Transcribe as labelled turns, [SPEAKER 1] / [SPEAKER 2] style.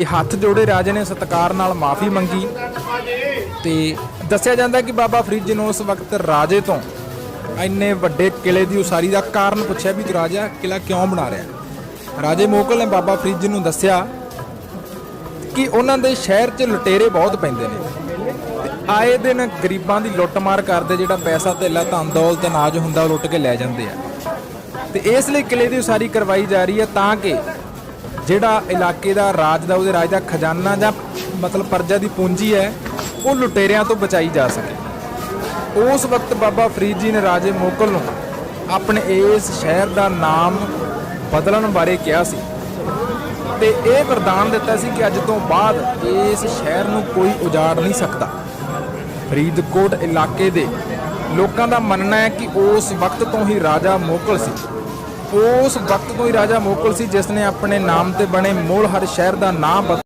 [SPEAKER 1] ਹੱਥ ਜੋੜੇ ਰਾਜੇ ਨੇ ਸਤਕਾਰ ਨਾਲ ਮਾਫੀ ਮੰਗੀ ਤੇ ਦੱਸਿਆ ਜਾਂਦਾ ਕਿ ਬਾਬਾ ਫਰੀਦ ਜੀ ਨੂੰ ਉਸ ਵਕਤ ਰਾਜੇ ਤੋਂ ਇੰਨੇ ਵੱਡੇ ਕਿਲੇ ਦੀ ਉਸਾਰੀ ਦਾ ਕਾਰਨ ਪੁੱਛਿਆ ਵੀ ਰਾਜਾ ਕਿਲਾ ਕਿਉਂ ਬਣਾ ਰਿਹਾ ਰਾਜੇ ਮੋਕਲ ਨੇ ਬਾਬਾ ਫਰੀਦ ਜੀ ਨੂੰ ਦੱਸਿਆ ਕਿ ਉਹਨਾਂ ਦੇ ਸ਼ਹਿਰ 'ਚ ਲੁਟੇਰੇ ਬਹੁਤ ਪੈਂਦੇ ਨੇ। ਤੇ ਆਏ ਦਿਨ ਗਰੀਬਾਂ ਦੀ ਲੁੱਟਮਾਰ ਕਰਦੇ ਜਿਹੜਾ ਪੈਸਾ ਧੇਲਾ ਧਨ, ਦੌਲਤ, ਅਨਾਜ ਹੁੰਦਾ ਉਹ ਲੁੱਟ ਕੇ ਲੈ ਜਾਂਦੇ ਆ। ਤੇ ਇਸ ਲਈ ਕਿਲੇ ਦੀ ਉਸਾਰੀ ਕਰਵਾਈ ਜਾ ਰਹੀ ਹੈ ਤਾਂ ਕਿ ਜਿਹੜਾ ਇਲਾਕੇ ਦਾ ਰਾਜ ਦਾ, ਉਹਦੇ ਰਾਜ ਦਾ ਖਜ਼ਾਨਾ ਜਾਂ ਮਤਲਬ ਪਰਜਾ ਦੀ ਪੂੰਜੀ ਹੈ, ਉਹ ਲੁਟੇਰਿਆਂ ਤੋਂ ਬਚਾਈ ਜਾ ਸਕੇ। ਉਸ ਵਕਤ ਬਾਬਾ ਫਰੀਦ ਜੀ ਨੇ ਰਾਜੇ ਮੋਕਲ ਨੂੰ ਆਪਣੇ ਇਸ ਸ਼ਹਿਰ ਦਾ ਨਾਮ ਬਦਲਣ ਬਾਰੇ ਕਿਹਾ ਸੀ ਤੇ ਇਹ ਵਰਦਾਨ ਦਿੱਤਾ ਸੀ ਕਿ ਅੱਜ ਤੋਂ ਬਾਅਦ ਇਸ ਸ਼ਹਿਰ ਨੂੰ ਕੋਈ ਉਜਾੜ ਨਹੀਂ ਸਕਦਾ। ਫਰੀਦਕੋਟ ਇਲਾਕੇ ਦੇ ਲੋਕਾਂ ਦਾ ਮੰਨਣਾ ਹੈ ਕਿ ਉਸ ਵਕਤ ਤੋਂ ਹੀ ਰਾਜਾ ਮੋਕਲ ਸੀ। ਉਸ ਵਕਤ ਤੋਂ ਹੀ ਰਾਜਾ ਮੋਕਲ ਸੀ ਜਿਸ ਨੇ ਆਪਣੇ ਨਾਮ ਤੇ ਬਣੇ ਮੋਲ ਹਰ ਸ਼ਹਿਰ ਦਾ ਨਾਮ ਬਦਲ